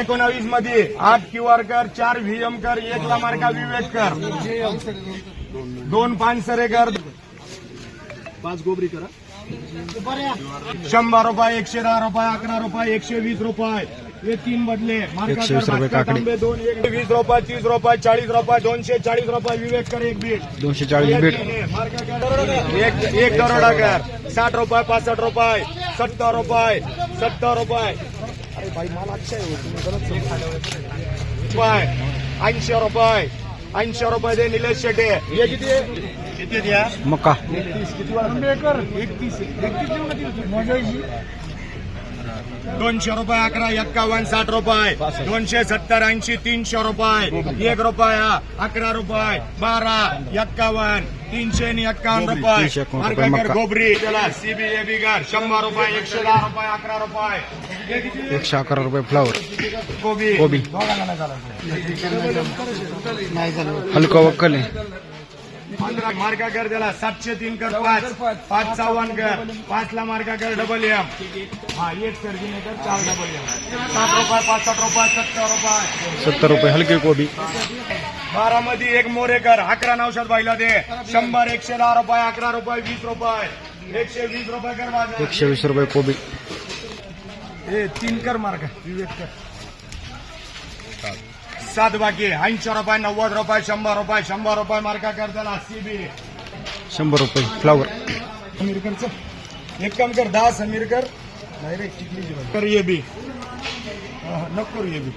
एकोणावीस मध्ये आठ क्यू आर कर चार व्हीएम कर एक ला मार्का विवेक कर. दोन पानसरे कर. पाच गोबरी करा. शंभर रुपये एकशे दहा रुपये अकरा रुपये एकशे वीस रुपये. हे तीन बदले. वीस कर, रुपये दोन एक वीस तीस रुपये चाळीस रुपये दोनशे चाळीस रुपये विवेक कर एक बीट. दोनशे चाळीस बीट. एक एक करोडा कर. साठ रुपये पासष्ट रुपये सत्तर रुपये सत्तर रुपये. भाई मला अच्छा आहे हो, तुम्ही गलत रुपये ऐंशी रुपये ऐंशी रुपये दे निलेश शेटे हे किती आहे? किती द्या? मका. एकतीस किती एकतीस एकतीस दोनशे रुपये अकरा एक्कावन्न साठ रुपये. दोनशे सत्तर ऐंशी तीनशे रुपये. एक रुपया अकरा रुपये. बारा एक्कावन्न तीनशे आणि एक्कावन्न रुपये. मका. गोबरी त्याला सीबीए बिगार शंभर रुपये एकशे दहा रुपये अकरा रुपये? एकशे अकरा रुपये फ्लावर कोबी कोबी. हलका वक्कल आहे. पंधरा मार्का कर त्याला सातशे तीन कर पाच. पाच. चव्हाण कर पाच ला मार्का कर डबल एम. हा एक सर्जिने कर चार डबल एम. साठ रुपये पासष्ट रुपये सत्तर रुपये सत्तर रुपये हलके कोबी. बारा मध्ये एक मोरेकर अकरा नौशात बाईला दे. शंभर एकशे दहा रुपये अकरा रुपये वीस रुपये. एकशे वीस रुपये कर माझा. एकशे वीस रुपये कोबी. ए तीन कर मार्क विवेक कर. सात बाकी ऐंशी रुपये नव्वद रुपये शंभर रुपये शंभर रुपये मार्का कर त्याला सीबी शंभर रुपये फ्लावर समीरकरचं? एक काम कर दहा समीरकर. नाही रे कर ये बी नको ये बी